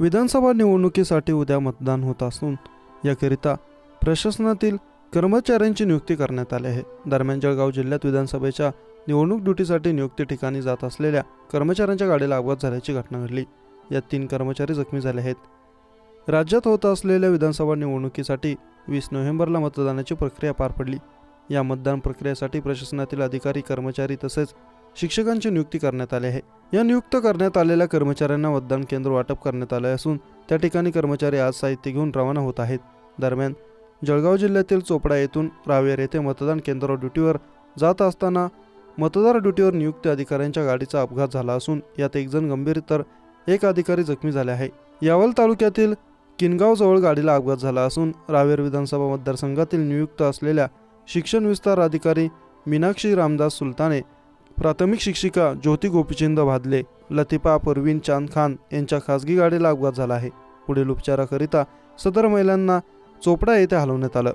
विधानसभा निवडणुकीसाठी उद्या मतदान होत असून याकरिता प्रशासनातील कर्मचाऱ्यांची नियुक्ती करण्यात आली आहे. दरम्यान जळगाव जिल्ह्यात विधानसभेच्या निवडणूक ड्युटीसाठी नियुक्ती ठिकाणी जात असलेल्या कर्मचाऱ्यांच्या गाडीला अपघात झाल्याची घटना घडली. यात तीन कर्मचारी जखमी झाले आहेत. राज्यात होत असलेल्या विधानसभा निवडणुकीसाठी वीस नोव्हेंबरला मतदानाची प्रक्रिया पार पडली. या मतदान प्रक्रियेसाठी प्रशासनातील अधिकारी कर्मचारी तसेच शिक्षकांची नियुक्ती करण्यात आली आहे. या नियुक्त करण्यात आलेल्या कर्मचाऱ्यांना मतदान केंद्र वाटप करण्यात आले असून त्या ठिकाणी कर्मचारी आज साहित्य घेऊन रवाना होत आहेत. दरम्यान जळगाव जिल्ह्यातील चोपडा येथून रावेर येथे मतदान केंद्रावर ड्युटीवर जात असताना मतदार ड्युटीवर नियुक्त अधिकाऱ्यांच्या गाडीचा अपघात झाला असून यात एक जण गंभीर तर एक अधिकारी जखमी झाले आहे. यावल तालुक्यातील किनगावजवळ गाडीला अपघात झाला असून रावेर विधानसभा मतदारसंघातील नियुक्त असलेल्या शिक्षण विस्तार अधिकारी मीनाक्षी रामदास सुलताने प्राथमिक शिक्षिका ज्योती गोपीचंद भादले लतिफा परवीन चांद खान यांच्या खासगी गाडीला अपघात झाला आहे. पुढील उपचाराकरिता सदर महिलांना चोपडा येथे हलवण्यात आलं.